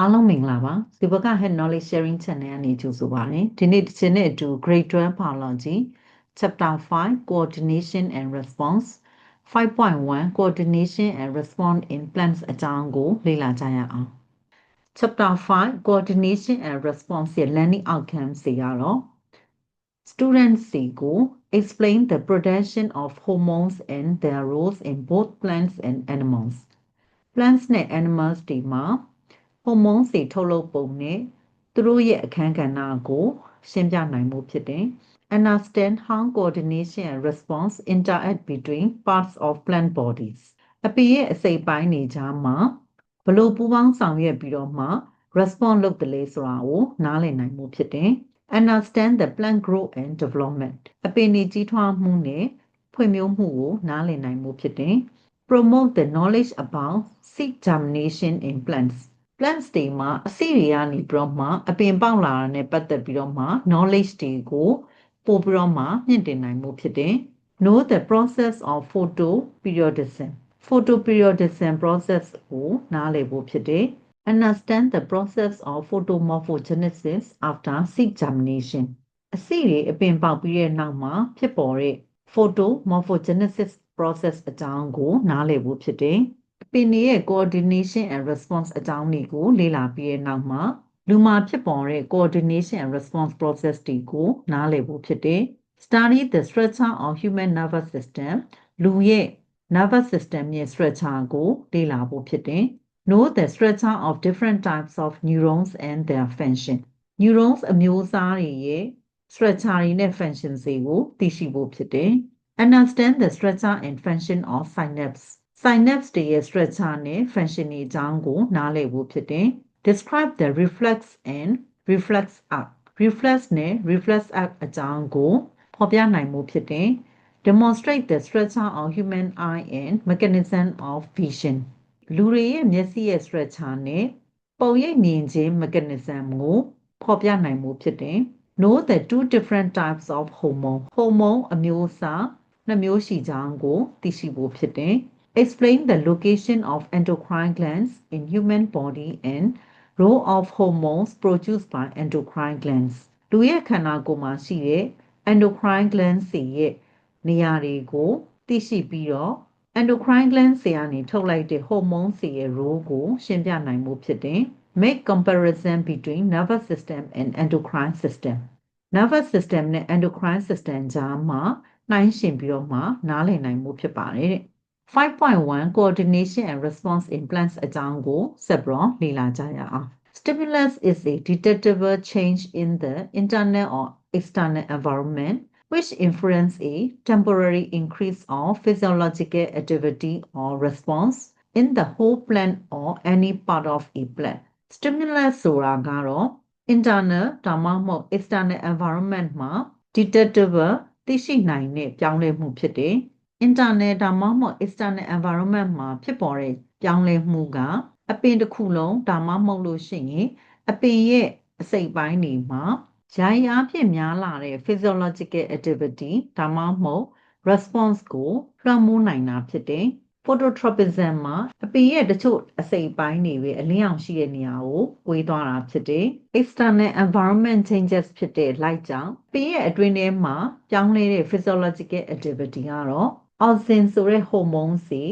အားလုံးမင်္ဂလာပါဒီဘက်က Head Knowledge Sharing Channel ကနေကြိုဆိုပါရစေဒီနေ့တစ်ချိန်နဲ့အတူ Grade 12 Biology Chapter 5 Coordination and Response 5.1 Coordination and Response in Plants အကြောင်းကိုလေ့လာကြရအောင် Chapter 5 Coordination and Response ရဲ့ learning outcomes တွေကတော့ Students တွေကို explain the production of hormones and their roles in both plants and animals plants နဲ့ animals တွေမှာ ဟော်မုန်းတွေထုတ်လုပ်ပုံနဲ့သူတို့ရဲ့အခန်းကဏ္ဍကိုရှင်းပြနိုင်မှုဖြစ်တယ်။ Understand how coordination and response interact between parts of plant bodies အပီရဲ့အစိတ်ပိုင်းတွေကြားမှာဘလို့ပူးပေါင်းဆောင်ရွက်ပြီးတော့မှ response လုပ်တယ်လေဆိုတာကိုနားလည်နိုင်မှုဖြစ်တယ်။ Understand the plant growth and development အပင်တွေကြီးထွားမှုနဲ့ဖွံ့ဖြိုးမှုကိုနားလည်နိုင်မှုဖြစ်တယ်။ Promote the knowledge about seed germination in plants plants တွေမှာအစီတွေကနေပြီးတော့မှအပင်ပေါက်လာတာနဲ့ပတ်သက်ပြီးတော့မှ knowledge တွေကိုပို့ပြီးတော့မှမြင့်တင်နိုင်မှုဖြစ်တယ်။ know the process of photoperiodism photoperiodism process ကိုနားလည်ဖို့ဖြစ်တယ်။ understand the process of photomorphogenesis after seed germination အစီတွေအပင်ပေါက်ပြီးတဲ့နောက်မှာဖြစ်ပေါ်တဲ့ photomorphogenesis process အကြောင်းကိုနားလည်ဖို့ဖြစ်တယ်။ ပင်တွေရဲ့ coordination and response အကြောင်းတွေကို လေ့လာပြီးတဲ့နောက်မှာလူမှာဖြစ်ပေါ်တဲ့ coordination and response process တွေကိုနားလည်ဖို့ဖြစ်တယ်။ study the structure of human nervous system လူရဲ့ nervous system ရဲ့ structure ကိုလေ့လာဖို့ဖြစ်တယ်။ know the structure of different types of neurons and their function neurons အမျိုးအစားတွေရဲ့ structure တွေနဲ့ functions တွေကိုသိရှိဖို့ဖြစ်တယ်။ understand the structure and function of synapse synapse တွေရဲ့ structure နဲ့ function တွေအကြောင်းကို နားလည်ဖို့ဖြစ်တယ်။ describe the reflex and reflex arc reflex နဲ့ reflex arc အကြောင်းကိုဖော်ပြနိုင်မှုဖြစ်တယ်။ demonstrate the structure of human eye and mechanism of vision လူတွေရဲ့မျက်စိရဲ့ structure နဲ့ပုံရိပ်မြင်ခြင်း mechanism ကိုဖော်ပြနိုင်မှုဖြစ်တယ်။ know the two different types of hormone hormone အမျိုးအစားနှစ်မျိုးရှိကြောင်းကိုသိရှိဖို့ဖြစ်တယ်။ Explain the location of endocrine glands in human body and role of hormones produced by endocrine glands လူရဲ့ခန္ဓာကိုယ်မှာရှိတဲ့ endocrine glands တွေရဲ့နေရာတွေကိုသိရှိပြီးတော့ endocrine glands တွေကနေထုတ်လိုက်တဲ့ hormone တွေရဲ့ role ကိုရှင်းပြနိုင်မှုဖြစ်တယ်။ Make comparison between nervous system and endocrine system nervous system နဲ့ endocrine system ကြားမှာနှိုင်းယှဉ်ပြီးတော့မှနားလည်နိုင်မှုဖြစ်ပါတယ်တဲ့ 5.1 coordination and response in plants အကြောင်းကိုဆက်ပြီးတော့လေ့လာကြရအောင် stimulus is a detectable change in the internal or external environment which influence a temporary increase of physiological activity or response in the whole plant or any part of a plant stimulus ဆိုတာကတော့ internal ဒါမှမဟုတ် external environment မှာ detectable သိရှိနိုင်တဲ့ပြောင်းလဲမှုဖြစ်တယ် internal ဒါမှမဟုတ် external environment မှာဖြစ်ပေါ်တဲ့ပြောင်းလဲမှုကအပင်တစ်ခုလုံးဒါမှမဟုတ်လို့ရှိရင်အပင်ရဲ့အစိတ်ပိုင်းတွေမှာယာယီအားဖြင့်များလာတဲ့ physiological activity ဒါမှမဟုတ် response ကိုလွှမ်းမိုးနိုင်တာဖြစ်တယ် phototropism မှာအပင်ရဲ့တချို့အစိတ်ပိုင်းတွေပဲအလင်းအောင်ရှိတဲ့နေရာကိုကွေးသွားတာဖြစ်တယ် external environment changes ဖြစ်တဲ့ light ကြောင့်ပင်ရဲ့အတွင်းထဲမှာပြောင်းလဲတဲ့ physiological activity ကတော့ auxin ဆိုတဲ့ hormone စီ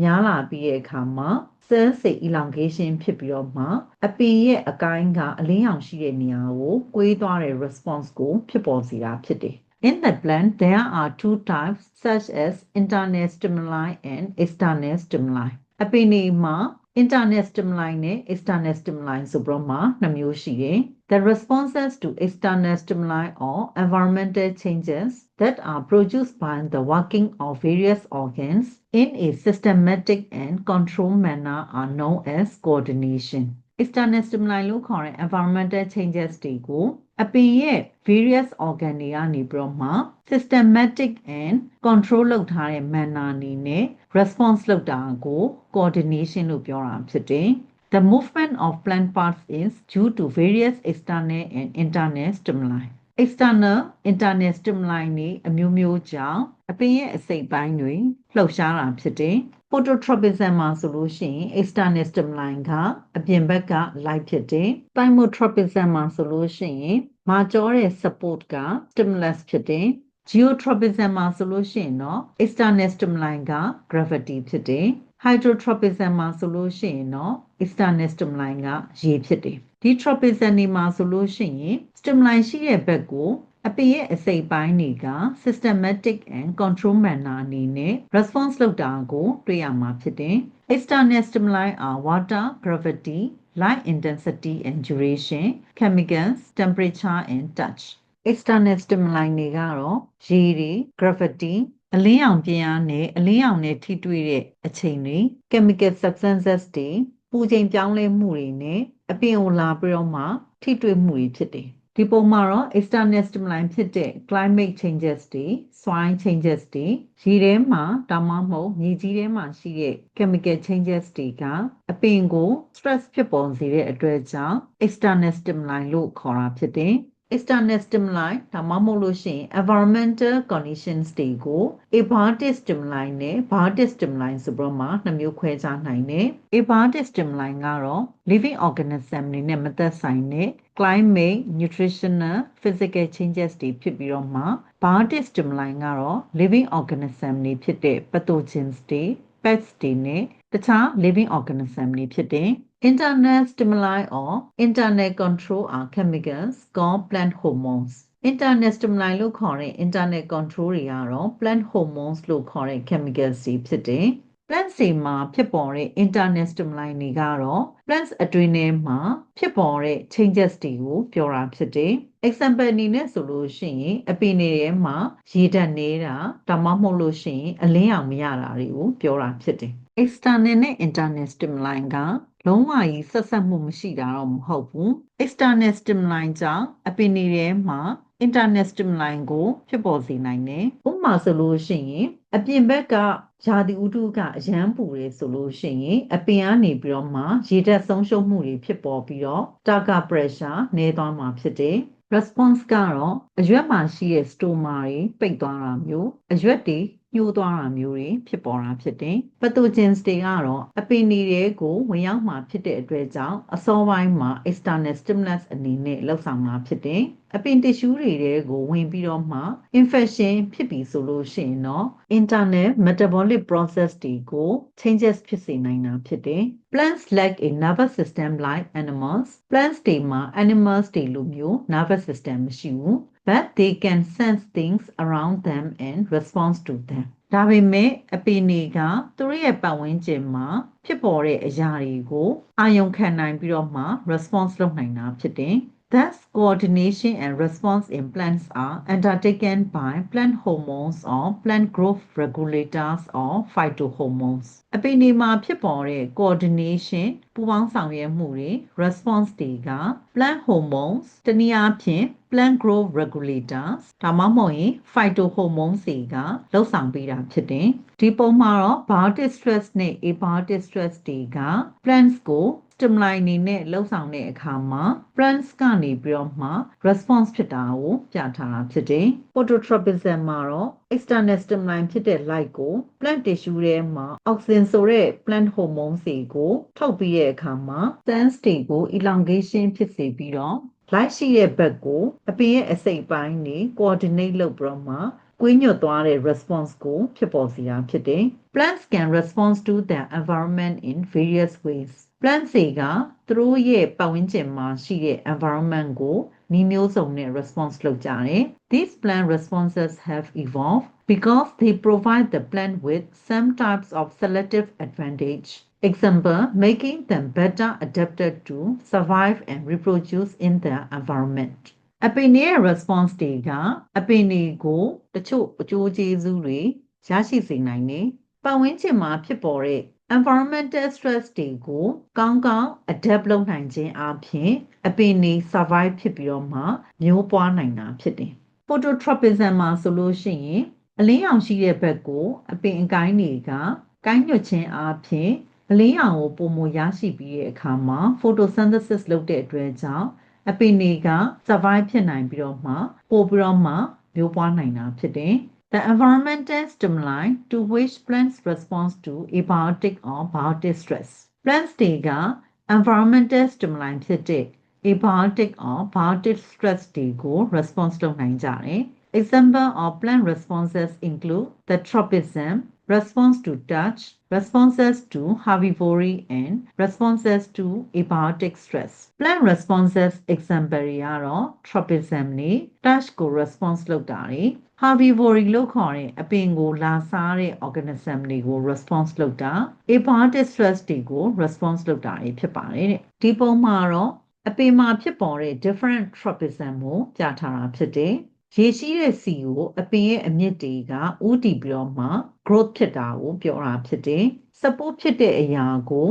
များလာပြီးတဲ့အခါမှာ cell စိတ် elongation ဖြစ်ပြီးတော့မှအပင်ရဲ့အကိုင်းကအလင်းရောင်ရှိတဲ့နေရာကိုကွေးသွားတဲ့ response ကိုဖြစ်ပေါ်စေတာဖြစ်တယ် In the plant, there are two types such as internal stimuli and external stimuli. အပင်တွေမှာ internal stimuli နဲ့ external stimuli ဆိုပြီးတော့မှနှစ်မျိုးရှိတယ်။ The responses to external stimuli or environmental changes that are produced by the working of various organs in a systematic and controlled manner are known as coordination. external stimuli လို့ခေါ်တဲ့ environmental changes တွေကိုအပင်ရဲ့ various organ တွေကနေပြီးတော့မှ systematic and control လုပ်ထားတဲ့ manner အနေနဲ့ response လုပ်တာကို coordination လို့ပြောတာဖြစ်တယ်။ The movement of plant parts is due to various external and internal stimuli. external internal stimuli တွေအမျိုးမျိုးကြောင့် အပင်ရဲ့အစိတ်ပိုင်းတွေလှုပ်ရှားတာဖြစ်တယ် phototropism မှာဆိုလို့ရှိရင် external stimuli ကအပြင်ဘက်က light ဖြစ်တယ် thymotropism မှာဆိုလို့ရှိရင်မာကျောတဲ့ support က stimulus ဖြစ်တယ် geotropism မှာဆိုလို့ရှိရင်တော့ external stimuli က gravity ဖြစ်တယ် hydrotropism မှာဆိုလို့ရှိရင်တော့ external stimuli ကရေဖြစ်တယ်ဒီ tropism တွေမှာဆိုလို့ရှိရင် stimuli ရှိတဲ့ဘက်ကို အပင်ရဲ့အစိတ်ပိုင်းတွေက systematic and control manner အနေနဲ့ response လုပ်တာကို တွေ့ရမှာဖြစ်တယ် external stimuli are water gravity light intensity and duration chemicals temperature and touch external stimuli တွေကတော့ရေတွေ gravity အလင်းရောင်ပြင်းအားနဲ့အလင်းရောင်နဲ့ထိတွေ့တဲ့အချိန်တွေ chemical substances တွေပူချိန်ပြောင်းလဲမှုတွေနဲ့အပြင်ကိုလာပြီးတော့မှထိတွေ့မှုတွေဖြစ်တယ် ဒီပုံမှာတော့ external stimuli ဖြစ်တဲ့ climate changes တွေ soil changes တွေရေထဲမှာဒါမှမဟုတ်မြေကြီးထဲမှာရှိတဲ့ chemical changes တွေကအပင်ကို stress ဖြစ်ပေါ်စေတဲ့အတွက်ကြောင့် external stimuli လို့ခေါ်တာဖြစ်တယ် external stimuli ဒါမှမဟုတ်လို့ရှိရင် environmental conditions တွေကို abatic stimuli နဲ့ batic stimuli ဆိုပြီးတော့မှနှစ်မျိုးခွဲခြားနိုင်တယ် abatic stimuli ကတော့ living organism တွေနဲ့မသက်ဆိုင်တဲ့ climate nutritional physical changes တွေဖြစ်ပြီးတော့မှ batic stimuli ကတော့ living organism တွေဖြစ်တဲ့ pathogens တွေ pets တွေနဲ့တခြား living organism တွေဖြစ်တယ် Internal stimuli or internal control are chemicals called plant hormones. internal stimuli လို့ခေါ်တဲ့ internal control တွေကတော့ plant hormones လို့ခေါ်တဲ့ chemicals တွေဖြစ်တယ်။ plant တွေမှာဖြစ်ပေါ်တဲ့ internal stimuli တွေကတော့ plants အတွင်းထဲမှာဖြစ်ပေါ်တဲ့ changes တွေကိုပြောတာဖြစ်တယ်။ example အနေနဲ့ဆိုလို့ရှိရင်အပင်တွေထဲမှာရေဓာတ်နေတာဒါမှမဟုတ်လို့ရှိရင်အလင်းရောင်မရတာတွေကိုပြောတာဖြစ်တယ်။ external နဲ့ internal stimuli က လုံးဝကြီးဆက်ဆက်မှုမရှိတာတော့မဟုတ်ဘူး external stimuli ကြောင့်အပင်တွေထဲမှာ internal stimuli ကိုဖြစ်ပေါ်စေနိုင်တယ်။ဥပမာဆိုလို့ရှိရင်အပြင်ဘက်ကရာသီဥတုကအရန်ပူရဲဆိုလို့ရှိရင်အပင်ကနေပြီးတော့မှရေဓာတ်ဆုံးရှုံးမှုတွေဖြစ်ပေါ်ပြီးတော့တာကာ pressure နည်းသွားမှာဖြစ်တယ်။ response ကတော့အရွက်မှာရှိတဲ့ stoma တွေပိတ်သွားတာမျိုးအရွက်တွေ ညှိုးသွားတာမျိုးတွေဖြစ်ပေါ်တာဖြစ်တယ်။ pathogens တွေကတော့အပင်တွေကိုဝင်ရောက်မှာဖြစ်တဲ့အတွက်ကြောင့်အစောပိုင်းမှာ external stimulus အနေနဲ့လှုပ်ဆောင်တာဖြစ်တယ်။အပင်တ िश ူးတွေကိုဝင်ပြီးတော့မှ infection ဖြစ်ပြီဆိုလို့ရှိရင်တော့ internal metabolic process တွေကို changes ဖြစ်စေနိုင်တာဖြစ်တယ်။ plants lack a nervous system like animals plants တွေမှာ animals တွေလိုမျိုး nervous system မရှိဘူး but they can sense things around them and respond to them ဒါပေမဲ့အပင်တွေကသူတို့ရဲ့ပတ်ဝန်းကျင်မှာဖြစ်ပေါ်တဲ့အရာတွေကိုအာရုံခံနိုင်ပြီးတော့မှ response လုပ်နိုင်တာဖြစ်တယ် Thus, coordination and response in plants are undertaken by plant hormones or plant growth regulators or phytohormones. အပင်တွေမှာဖြစ်ပေါ်တဲ့ coordination ပူးပေါင်းဆောင်ရွက်မှုတွေ response တွေက plant hormones တနည်းအားဖြင့် plant growth regulators ဒါမှမဟုတ်ရင် phytohormones တွေကလှုပ်ဆောင်ပေးတာဖြစ်တယ်။ဒီပုံမှာတော့ biotic stress နဲ့ abiotic stress တွေက plants ကို stimuli အနေနဲ့လှုပ်ဆောင်တဲ့အခါမှာ plants ကနေပြီးတော့မှ response ဖြစ်တာကိုပြထားတာဖြစ်တယ်။ phototropism မှာတော့ external stimuli ဖြစ်တဲ့ light ကို plant tissue ထဲမှာ auxin ဆိုတဲ့ plant hormone တွေကိုထုတ်ပြီးတဲ့အခါမှာ cells တွေကို elongation ဖြစ်စေပြီးတော့ light ရှိတဲ့ဘက်ကိုအပင်ရဲ့အစိတ်ပိုင်းတွေ coordinate လုပ်ပြီးတော့မှကွေးညွတ်သွားတဲ့ response ကို ဖြစ်ပေါ်စေတာဖြစ်တယ်။ Plants can respond to their environment in various ways. Plants တွေကသူတို့ရဲ့ပတ်ဝန်းကျင်မှာရှိတဲ့ environment ကိုနည်းမျိုးစုံနဲ့ response လုပ်ကြတယ်။ These plant responses have evolved because they provide the plant with some types of selective advantage. Example, making them better adapted to survive and reproduce in their environment. အပင်ရဲ့ response တွေကအပင်တွေကိုတချို့အကျိုးကျေးဇူးတွေရရှိစေနိုင်တယ်။ပတ်ဝန်းကျင်မှာဖြစ်ပေါ်တဲ့ environmental stress တွေကိုကောင်းကောင်း adapt လုပ်နိုင်ခြင်းအပြင်အပင်တွေ survive ဖြစ်ပြီးတော့မှမျိုးပွားနိုင်တာဖြစ်တယ်။ phototropism မှာဆိုလို့ရှိရင်အလင်းရောင်ရှိတဲ့ဘက်ကို အပင်အကိုင်းတွေကကိုင်းညွတ်ခြင်းအပြင်အလင်းရောင်ကိုပုံမရရှိပြီးတဲ့အခါမှာ photosynthesis လုပ်တဲ့အတွက်ကြောင့်အပင်တွေက survive ဖြစ်နိုင်ပြီးတော့မှပို့ပြီးတော့မှမျိုးပွားနိုင်တာဖြစ်တယ် The environmental stimuli to which plants respond to abiotic or biotic stress. Plants တွေက environmental stimuli ဖြစ်တဲ့ abiotic or biotic stress တွေကို response လုပ်နိုင်ကြတယ်။ Example of plant responses include the tropism, response to touch, responses to herbivory, and responses to abiotic stress. Plant responses example တွေကတော့ tropism နဲ့ touch ကို response လုပ်တာတွေ herbivory လို့ခေါ်တဲ့အပင်ကိုလာစားတဲ့ organism တွေကို response လုပ်တာ abiotic stress တွေကို response လုပ်တာတွေဖြစ်ပါတယ်တဲ့ဒီပုံမှာတော့အပင်မှာဖြစ်ပေါ်တဲ့ different tropism ကိုပြထားတာဖြစ်တယ် ရေရှိတဲ့စီကိုအပင်ရဲ့အမြင့်တွေကဥတည်ပြီးတော့မှ growth ဖြစ်တာကိုပြောတာဖြစ်တယ်။ support ဖြစ်တဲ့အရာကို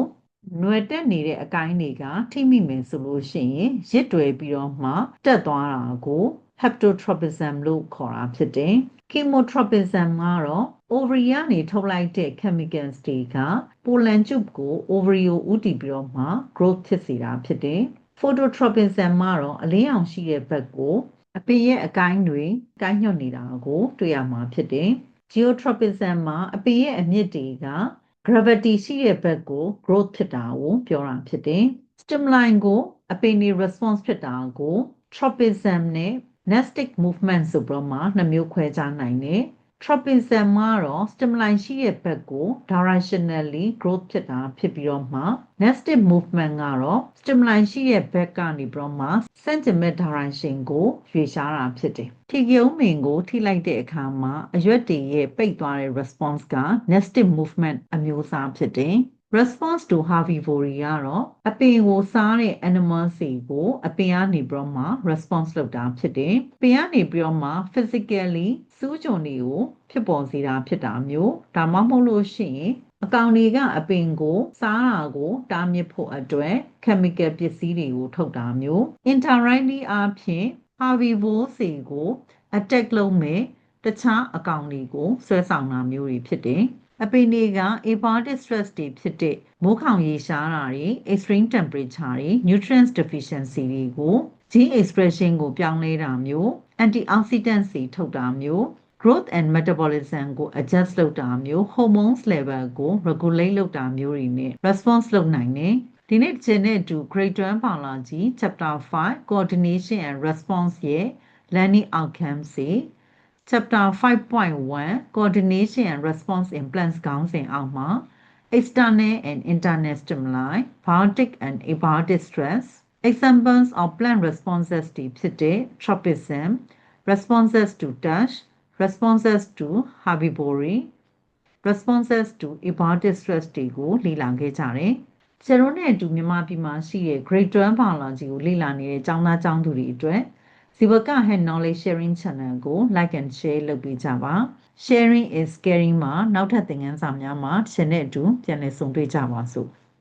နွယ်တက်နေတဲ့အကိုင်းတွေကထိမိမယ်ဆိုလို့ရှိရင်ရစ်တွယ်ပြီးတော့မှတက်သွားတာကို hepatotropism လို့ခေါ်တာဖြစ်တယ်။ chemotropism ကတော့ ovary ကနေထုတ်လိုက်တဲ့ chemicals တွေက pollen tube ကို ovary ကိုဥတည်ပြီးတော့မှ growth ဖြစ်စေတာဖြစ်တယ်။ phototropism ကတော့အလင်းရောင်ရှိတဲ့ဘက်ကို အပင်ရဲ့အကိုင်းတွေကိုင်းညွတ်နေတာကိုတွေ့ရမှာဖြစ်တယ်။ geotropism မှာအပင်ရဲ့အမြင့်တွေက gravity ရှိတဲ့ဘက်ကို growth ဖြစ်တာကိုပြောတာဖြစ်တယ်။ stimuli ကိုအပင်တွေ response ဖြစ်တာကို tropism နဲ့ nestic movement ဆိုပြီးတော့မှနှစ်မျိုးခွဲခြားနိုင်တယ်။ tropism ကတော့ stimuli ရှိတဲ့ဘက်ကို directionally growth ဖြစ်တာဖြစ်ပြီးတော့မှ nestic movement ကတော့ stimuli ရှိတဲ့ဘက်ကနေပြီးတော့မှဆန့်ကျင်မဲ့ direction ကိုရွေ့ရှားတာဖြစ်တယ်။ထီကျုံမင်ကိုထိလိုက်တဲ့အခါမှာအရွက်တွေရဲ့ပိတ်သွားတဲ့ response က nestic movement အမျိုးအစားဖြစ်တယ်။ response to herbivory ကတော့အပင်ကိုစားတဲ့ animals တွေကိုအပင်ကနေပြီးတော့မှ response လုပ်တာဖြစ်တယ်။ပင်ကနေပြီးတော့မှ physically စူးကြုံတွေကိုဖြစ်ပေါ်စေတာဖြစ်တာမျိုးဒါမှမဟုတ်လို့ရှိရင်အကောင်တွေကအပင်ကိုစားတာကိုတားမြစ်ဖို့အတွက် chemical ပစ္စည်းတွေကိုထုတ်တာမျိုး indirectly အဖြစ် herbivore စီကို attack လုပ်မဲ့တခြားအကောင်တွေကိုဆွဲဆောင်တာမျိုးတွေဖြစ်တယ် အပင်တွေက abiotic stress တွေဖြစ်တဲ့မိုးခေါင်ရေရှားတာတွေ extreme temperature တွေ nutrients deficiency တွေကို gene expression ကိုပြောင်းလဲတာမျိုး antioxidants တွေထုတ်တာမျိုး growth and metabolism ကို adjust လုပ်တာမျိုး hormones level ကို regulate လုပ်တာမျိုးတွေနဲ့ response လုပ်နိုင်တယ်ဒီနေ့ကျင်းတဲ့အတူ grade 1 biology chapter 5 coordination and response ရဲ့ learning outcomes စီ chapter 5.1 coordination and response in plants ခေါင်းစဉ်အောက်မှာ external and internal stimuli biotic and abiotic stress examples of plant responses တွေဖြစ်တဲ့ tropism responses to touch responses to herbivory responses to abiotic stress တွေကိုလေ့လာခဲ့ကြတယ်။ကျတို့နဲ့အတူမြန်မာပြည်မှာရှိတဲ့ grade 12 biology ကိုလေ့လာနေတဲ့ကျောင်းသားကျောင်းသူတွေအတွက် ဇီဝက Head Knowledge Sharing Channel ကို like and share လုပ်ပေးကြပါ။ Sharing is caring မှာနောက်ထပ်သင်ခန်းစာများမှာတစ်ချက်နဲ့အတူပြန်လည်ဆုံတွေ့ကြပါစို့။